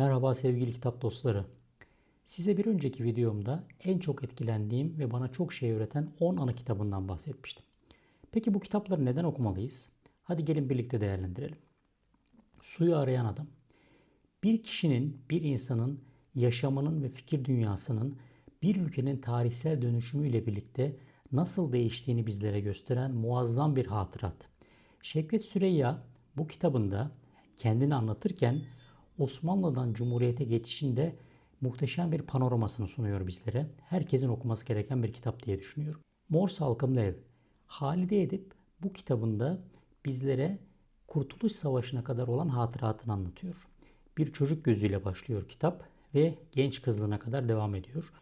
Merhaba sevgili kitap dostları. Size bir önceki videomda en çok etkilendiğim ve bana çok şey öğreten 10 ana kitabından bahsetmiştim. Peki bu kitapları neden okumalıyız? Hadi gelin birlikte değerlendirelim. Suyu arayan adam. Bir kişinin, bir insanın yaşamının ve fikir dünyasının bir ülkenin tarihsel dönüşümüyle birlikte nasıl değiştiğini bizlere gösteren muazzam bir hatırat. Şevket Süreyya bu kitabında kendini anlatırken Osmanlı'dan Cumhuriyete geçişinde muhteşem bir panoramasını sunuyor bizlere. Herkesin okuması gereken bir kitap diye düşünüyorum. Mor Salkımlı Ev. Halide Edip bu kitabında bizlere Kurtuluş Savaşı'na kadar olan hatıratını anlatıyor. Bir çocuk gözüyle başlıyor kitap ve genç kızlığına kadar devam ediyor.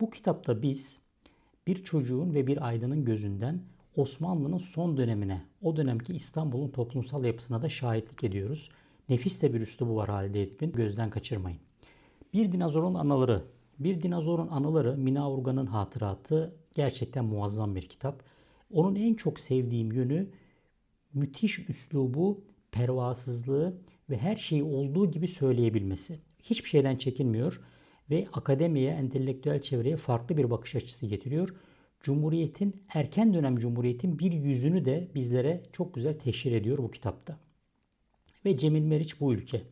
Bu kitapta biz bir çocuğun ve bir aydının gözünden Osmanlı'nın son dönemine, o dönemki İstanbul'un toplumsal yapısına da şahitlik ediyoruz. Nefis de bir üslubu var Halide Edip'in. Gözden kaçırmayın. Bir dinozorun anıları. Bir dinozorun anıları Mina Urgan'ın hatıratı gerçekten muazzam bir kitap. Onun en çok sevdiğim yönü müthiş üslubu, pervasızlığı ve her şeyi olduğu gibi söyleyebilmesi. Hiçbir şeyden çekinmiyor ve akademiye, entelektüel çevreye farklı bir bakış açısı getiriyor. Cumhuriyetin, erken dönem Cumhuriyet'in bir yüzünü de bizlere çok güzel teşhir ediyor bu kitapta. Ve Cemil Meriç bu ülke.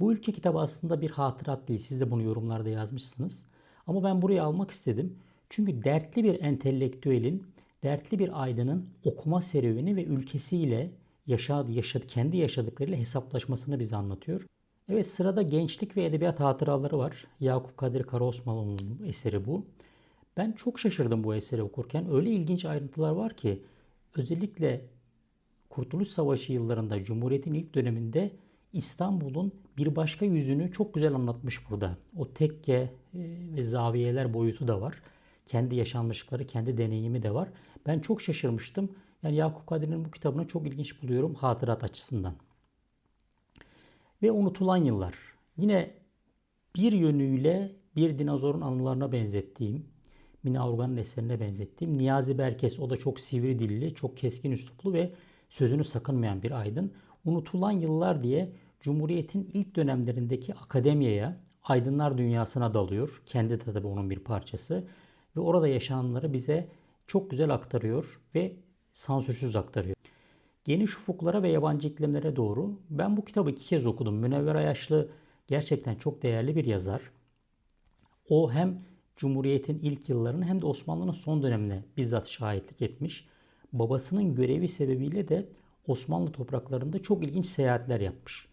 Bu ülke kitabı aslında bir hatırat değil. Siz de bunu yorumlarda yazmışsınız. Ama ben buraya almak istedim. Çünkü dertli bir entelektüelin, dertli bir aydının okuma serüveni ve ülkesiyle yaşadı, yaşadı, kendi yaşadıklarıyla hesaplaşmasını bize anlatıyor. Evet sırada gençlik ve edebiyat hatıraları var. Yakup Kadir Karaosmanoğlu'nun eseri bu. Ben çok şaşırdım bu eseri okurken. Öyle ilginç ayrıntılar var ki özellikle Kurtuluş Savaşı yıllarında Cumhuriyet'in ilk döneminde İstanbul'un bir başka yüzünü çok güzel anlatmış burada. O tekke e, ve zaviyeler boyutu da var. Kendi yaşanmışlıkları, kendi deneyimi de var. Ben çok şaşırmıştım. Yani Yakup Kadri'nin bu kitabını çok ilginç buluyorum hatırat açısından. Ve unutulan yıllar. Yine bir yönüyle bir dinozorun anılarına benzettiğim, Mina Organ'ın eserine benzettiğim Niyazi Berkes o da çok sivri dilli, çok keskin üsluplu ve sözünü sakınmayan bir aydın. Unutulan yıllar diye Cumhuriyet'in ilk dönemlerindeki akademiyaya, aydınlar dünyasına dalıyor. Kendi de tabii onun bir parçası. Ve orada yaşananları bize çok güzel aktarıyor ve sansürsüz aktarıyor. Geniş ufuklara ve yabancı iklimlere doğru. Ben bu kitabı iki kez okudum. Münevver Ayaşlı gerçekten çok değerli bir yazar. O hem Cumhuriyet'in ilk yıllarını hem de Osmanlı'nın son dönemine bizzat şahitlik etmiş. Babasının görevi sebebiyle de Osmanlı topraklarında çok ilginç seyahatler yapmış.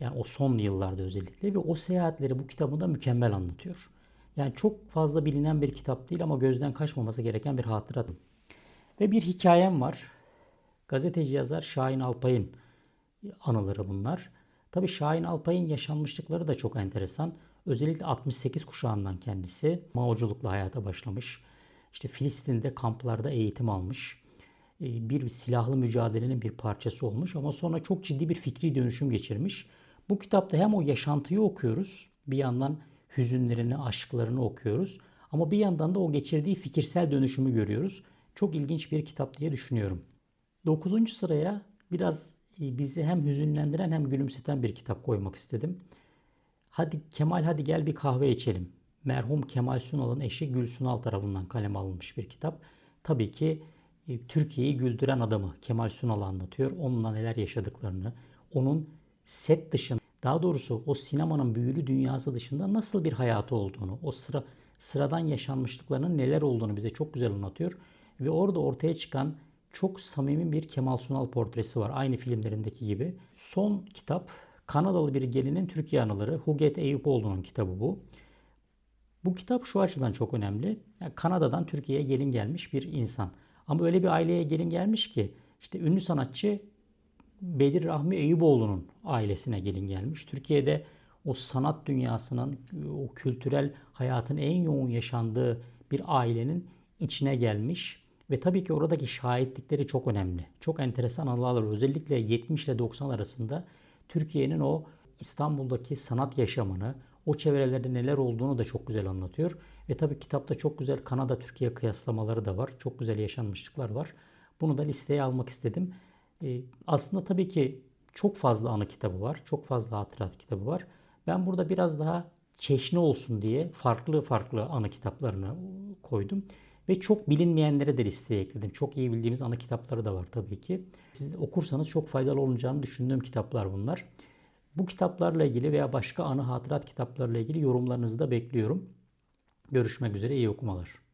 Yani o son yıllarda özellikle ve o seyahatleri bu kitabında mükemmel anlatıyor. Yani çok fazla bilinen bir kitap değil ama gözden kaçmaması gereken bir hatıra. Ve bir hikayem var. Gazeteci yazar Şahin Alpay'ın anıları bunlar. Tabii Şahin Alpay'ın yaşanmışlıkları da çok enteresan. Özellikle 68 kuşağından kendisi Maoculukla hayata başlamış. İşte Filistin'de kamplarda eğitim almış. E, bir silahlı mücadelenin bir parçası olmuş ama sonra çok ciddi bir fikri dönüşüm geçirmiş. Bu kitapta hem o yaşantıyı okuyoruz, bir yandan hüzünlerini, aşklarını okuyoruz ama bir yandan da o geçirdiği fikirsel dönüşümü görüyoruz. Çok ilginç bir kitap diye düşünüyorum. Dokuzuncu sıraya biraz e, bizi hem hüzünlendiren hem gülümseten bir kitap koymak istedim. Hadi Kemal hadi gel bir kahve içelim. Merhum Kemal Sunal'ın eşi Gül Sunal tarafından kaleme alınmış bir kitap. Tabii ki Türkiye'yi güldüren adamı Kemal Sunal anlatıyor. Onunla neler yaşadıklarını, onun set dışında, daha doğrusu o sinemanın büyülü dünyası dışında nasıl bir hayatı olduğunu, o sıra sıradan yaşanmışlıklarının neler olduğunu bize çok güzel anlatıyor. Ve orada ortaya çıkan çok samimi bir Kemal Sunal portresi var. Aynı filmlerindeki gibi. Son kitap Kanadalı bir gelinin Türkiye anıları. Huget Eyüpoğlu'nun kitabı bu. Bu kitap şu açıdan çok önemli. Yani Kanada'dan Türkiye'ye gelin gelmiş bir insan. Ama öyle bir aileye gelin gelmiş ki işte ünlü sanatçı Bedir Rahmi Eyüboğlu'nun ailesine gelin gelmiş. Türkiye'de o sanat dünyasının, o kültürel hayatın en yoğun yaşandığı bir ailenin içine gelmiş. Ve tabii ki oradaki şahitlikleri çok önemli. Çok enteresan anılar Özellikle 70 ile 90 arasında Türkiye'nin o İstanbul'daki sanat yaşamını, o çevrelerde neler olduğunu da çok güzel anlatıyor. Ve tabii kitapta çok güzel Kanada-Türkiye kıyaslamaları da var. Çok güzel yaşanmışlıklar var. Bunu da listeye almak istedim. E, aslında tabii ki çok fazla anı kitabı var. Çok fazla hatırat kitabı var. Ben burada biraz daha çeşni olsun diye farklı farklı anı kitaplarını koydum. Ve çok bilinmeyenlere de listeye ekledim. Çok iyi bildiğimiz ana kitapları da var tabii ki. Siz okursanız çok faydalı olacağını düşündüğüm kitaplar bunlar. Bu kitaplarla ilgili veya başka anı hatırat kitaplarla ilgili yorumlarınızı da bekliyorum. Görüşmek üzere iyi okumalar.